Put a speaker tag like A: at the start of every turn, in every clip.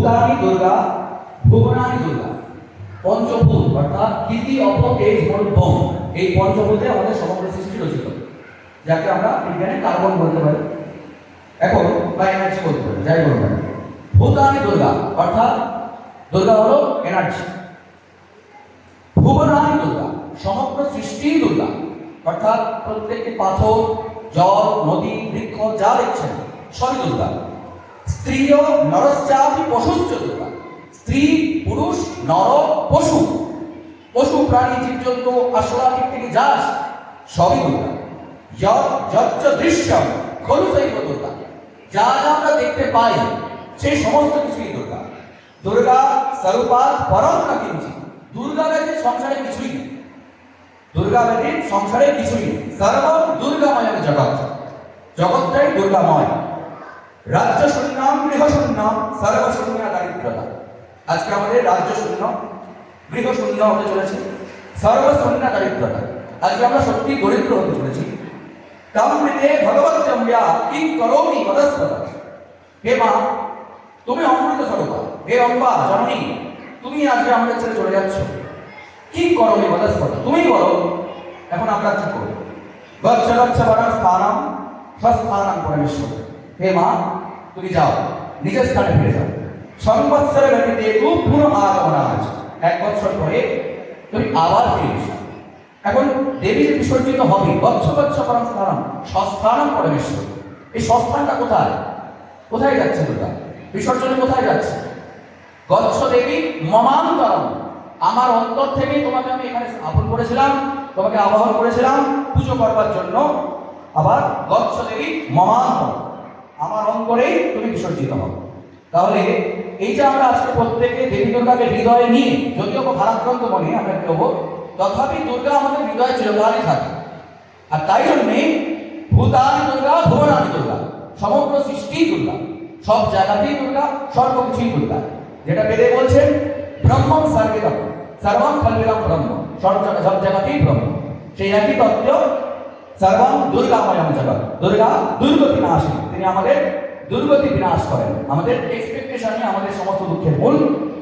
A: ভূতানি দুর্গা, ভুবনানি দুর্গা। পঞ্চভূত, অর্থাৎ কীর্তি অপ তেজ এই পঞ্চভূতে আমাদের সমগ্র সৃষ্টি রচিত, যাকে আমরা বিজ্ঞানে কার্বন বলতে পারি। এখন বা এনার্জি বলতে পারি, যাই বলতে পারি ভূতানি দুর্গা, অর্থাৎ দুর্গা হলো এনার্জি ভুবনানি দুর্গা, সমগ্র সৃষ্টি দুর্গা। অর্থাৎ প্রত্যেকটি পাথর, জল, নদী, বৃক্ষ, যা দেখছেন, সবই দুর্গা। স্ত্রীয় নরশ্চাপি পশুশ্চ দুর্গা স্ত্রী, পুরুষ, নর, পশু। পশু, প্রাণী, জীবজন্তু আশলাকি থেকে যাস সবই দুর্গা। যজ্জ দৃশ্যম, খলু সৈব দুর্গা। যা যা আমরা দেখতে পাই, সেই সমস্ত কিছুই দুর্গা। দুর্গা স্বরূপাত পরম না কিঞ্চিত দুর্গা ব্যতীত সংসারে কিছুই নেই। দুর্গা ব্যতীত সংসারে কিছুই নেই। সর্ব দুর্গাময় জগৎ। জগৎটাই দুর্গাময়। রাজ্য শূন্যম গৃহ শূন্যম সর্ব শূন্য, দারিদ্রতা। আজকে আমাদের রাজ্য শূন্য, গৃহ শূন্য হতে চলেছে, সর্ব শূন্য, দারিদ্রতা। আজকে আমরা সত্যি দরিদ্র হতে চলেছি। তামৃতে ভগবত জম্যা কি করোমি মদস্বত। হে মা, তুমি অমৃত স্বরূপা। হে অম্বা, জননী, তুমি আজকে আমাদের ছেড়ে চলে যাচ্ছ। কি করো মদস্বত? তুমি বলো। এখন আমরা কি করব? গচ্ছ বরং স্থানম স্বস্থানম পরমেশ্বর। হে মা, তুমি যাও, নিজের স্থানে ফিরে যাও। সংবৎসর গতিতে তু পুনঃ আগমন আজ এক বছর পরে তুমি আবার ফিরে এসো। এখন দেবী যে বিসর্জিত হবে গচ্ছ গচ্ছ পরম স্থানম স্বস্থানম পরমেশ্বর। এই সস্থানটা কোথায়? কোথায় যাচ্ছে দুর্গা? বিসর্জনে কোথায় যাচ্ছে? গচ্ছ দেবী মমান্তরম আমার অন্তর থেকে তোমাকে আমি এখানে স্থাপন করেছিলাম, তোমাকে আবাহন করেছিলাম, পুজো করবার জন্য। আবার গচ্ছ দেবী মমান্তর আমার অন্তরেই তুমি বিসর্জিত হবে তাহলে এই যে আমরা আজকে প্রত্যেকে দেবী দুর্গাকে হৃদয়ে নিয়ে, যদিও ভারাক্রান্ত মনে আমরা কি হব, তথাপি দুর্গা আমাদের হৃদয়ে চিরকালই থাকে। আর তাই জন্যে ভূতানি দুর্গা ভুবনানি দুর্গা, সমগ্র সৃষ্টি দুর্গা। সব জায়গাতেই দুর্গা সর্বকিছুই দুর্গা। যেটা বেদে বলছেন ব্রহ্মম সর্বেদম সর্বম খলবিদম ব্রহ্ম, সব জায়গাতেই ব্রহ্ম। সেই একই তত্ত্ব সর্বম দুর্গাময়ম জগৎ দুর্গা, দুর্গতি নাশী তিনি আমাদের দুর্গতি বিনাশ করেন। আমাদের এক্সপেকটেশনই আমাদের সমস্ত দুঃখের মূল।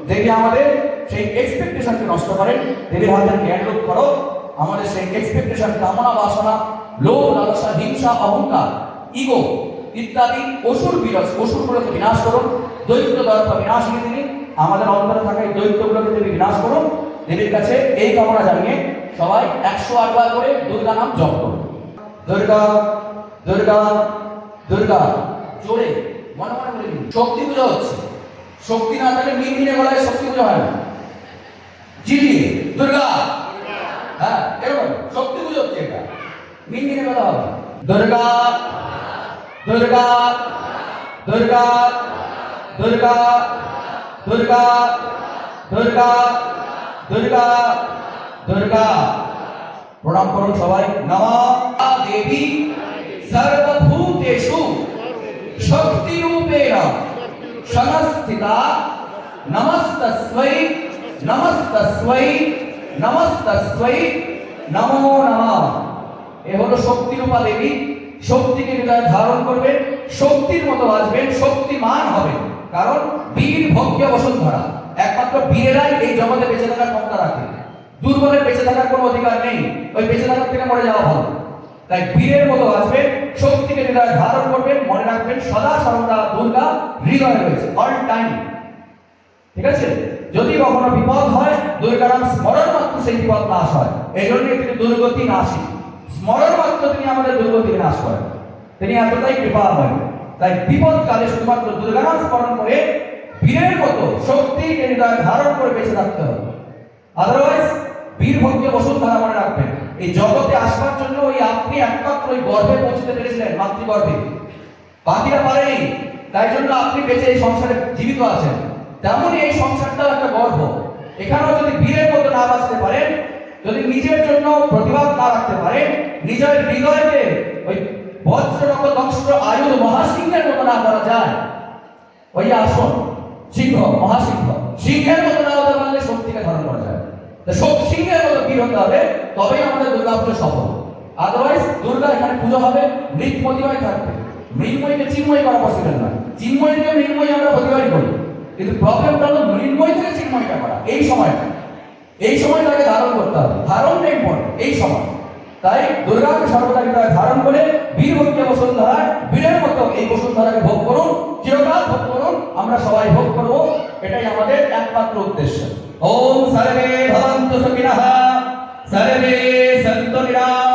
A: দেবী আমাদের সেই এক্সপেকটেশনকে নষ্ট করেন। দেবীর হাতে জ্ঞান লোক করো। আমাদের সেই এক্সপেকটেশন কামনা বাসনা, লোভ, লালসা, হিংসা, অহংকার ইগো ইত্যাদি অসুর বিরস অসুরগুলোকে বিনাশ করুন। দৈত্য দর্প বিনাশিনী তিনি আমাদের অন্তরে থাকা এই দৈত্যগুলোকে দেবী বিনাশ করুন। দেবীর কাছে এই কামনা জানিয়ে সবাই একশো আটবার করে দুর্গা নাম জপ করুন। দুর্গা দুর্গা দুর্গা। জোরে, মনে মনে বলে দিন। শক্তি পূজা হচ্ছে। শক্তি না থাকলে মিন মিনে গলায় শক্তি পূজা হয় না। জিলিয়ে দুর্গা। হ্যাঁ এরকম। শক্তি পুজো হচ্ছে এটা। মিন মিনে বলা হবে। দুর্গা দুর্গা দুর্গা দুর্গা দুর্গা দুর্গা দুর্গা দুর্গা। প্রণাম করুন সবাই। নমা দেবী সর্বভূতেষু শক্তিরূপেণ সংস্থিতা নমস্তস্বৈ নমস্তস্বৈ নমস্তস্বৈ নমো নমঃ এ হলো শক্তিরূপা দেবী। শক্তিকে হৃদয়ে ধারণ করবেন, শক্তির মতো বাঁচবেন, শক্তিমান হবে কারণ বীর ভক্তি বসুন্ধরা। একমাত্র বীরেরাই এই জগতে বেঁচে থাকার ক্ষমতা রাখে। দুর্বলের বেঁচে থাকার কোনো অধিকার নেই। ওই বেঁচে থাকার থেকে মরে যাওয়া ভালো। তাই বীরের মতো বাঁচবেন শক্তিকে হৃদয়ে ধারণ করবেন, মনে রাখবেন, সদা সর্বদা দুর্গা হৃদয়ে রয়েছে অল টাইম ঠিক আছে? যদি কখনো বিপদ হয় দুর্গার স্মরণ মাত্র সেই বিপদ নাশ হয়। এই জন্য তিনি দুর্গতি নাশী। স্মরণ মাত্র তিনি আমাদের দুর্গতি নাশ করেন। তিনি এতটাই কৃপা হয় তাই বিপদ কালে শুধুমাত্র দুর্গা নাম স্মরণ করে বীরের মতো শক্তি হৃদয়ে ধারণ করে বেঁচে থাকতে হবে। আদারওয়াইজ বীর ভক্তি বসুন্ধরা মনে রাখবেন। এই জগতে আসবার জন্য ওই আপনি একমাত্র ওই গর্ভে পৌঁছতে পেরেছিলেন, মাতৃগর্ভে। বাকিরা পারেনি তাই জন্য আপনি বেঁচে এই সংসারে জীবিত আছেন। তেমনই এই সংসারটাও একটা গর্ব এখানেও যদি বীরের মতো না বাঁচতে পারেন, যদি নিজের জন্য প্রতিবাদ না রাখতে পারেন, নিজের হৃদয়কে ওই বজ্ররক দংশ্র আয়ুধ মহাসিংহের মতো না করা যায়। ওই আসন, সিংহ মহাসিংহ সিংহের মতো না হতে পারলে শক্তিকে ধারণ করা যায়। তো সব সিংহের মতো বীর হতে হবে। তবেই আমাদের দুর্গা পুজো সফল। আদারওয়াইজ দুর্গা এখানে পুজো হবে মৃৎমতিময় থাকবে। মৃন্ময়কে চিন্ময় করা পসিবল নয়। চিন্ময়কে মৃন্ময় আমরা প্রতিবারই করি। কিন্তু প্রবলেমটা হলো মৃন্ময় থেকে চিন্ময়টা করা, এই সময়টা। এই সময় তাকে ধারণ করতে হবে। ধারণটা ইম্পর্টেন্ট এই সময়। তাই দুর্গাকে সর্বদা হৃদয়ে ধারণ করে বীর ভক্তি বসুন্ধরায় বীরের মতো এই বসুন্ধরাকে ভোগ করুন, চিরকাল ভোগ করুন, আমরা সবাই ভোগ করব। এটাই আমাদের একমাত্র উদ্দেশ্য। ওম সর্বে ভবন্তু সুখিনঃ। सर्वे सन्तु निरा